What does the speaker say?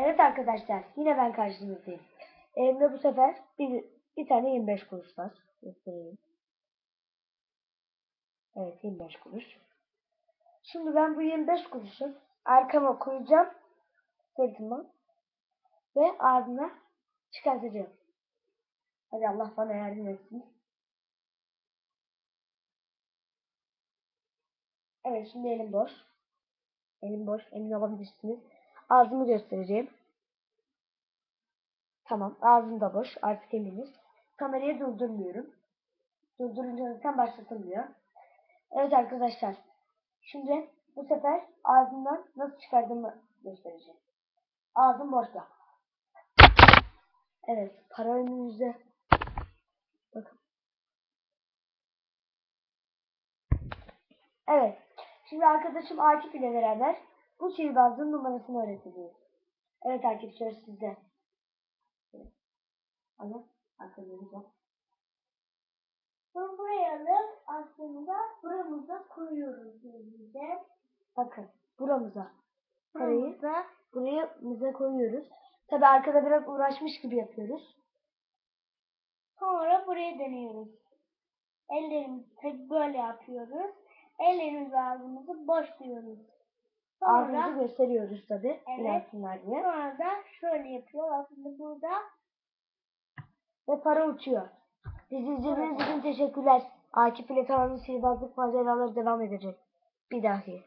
Evet arkadaşlar yine ben karşınızdayım. Elimde bu sefer bir, bir tane 25 kuruş var. Göstereyim. Evet 25 kuruş. Şimdi ben bu 25 kuruşu arkama koyacağım. Sırtıma. Ve ağzına çıkartacağım. Hadi Allah bana yardım etsin. Evet şimdi elim boş. Elim boş. Emin olabilirsiniz. Ağzımı göstereceğim. Tamam. Ağzım da boş. Artık eminiz. Kamerayı durdurmuyorum. Durdurunca zaten başlatılmıyor. Evet arkadaşlar. Şimdi bu sefer ağzımdan nasıl çıkardığımı göstereceğim. Ağzım boşta. Evet. Para önünüzde. Bakın. Evet. Şimdi arkadaşım Akif ile beraber bu sihirbazlığın numarasını öğreteceğiz. Evet Akif söz sizde. Alın. Arkadaşım bak. Bunu buraya alıp aslında buramıza koyuyoruz bize. Bakın. Buramıza. Parayı Buramıza buraya bize koyuyoruz. Tabi arkada biraz uğraşmış gibi yapıyoruz. sonra buraya dönüyoruz. Ellerimizi böyle yapıyoruz. Ellerimizi ağzımızı boşluyoruz. Ağzımızı Sonra, gösteriyoruz tabi. Evet. İnansınlar diye. sonra da şöyle yapıyor. Aslında burada Ve para uçuyor. Bizi izlediğiniz için teşekkürler. Akif ile Kaan'ın sihirbazlık maceraları devam edecek. Bir dahi.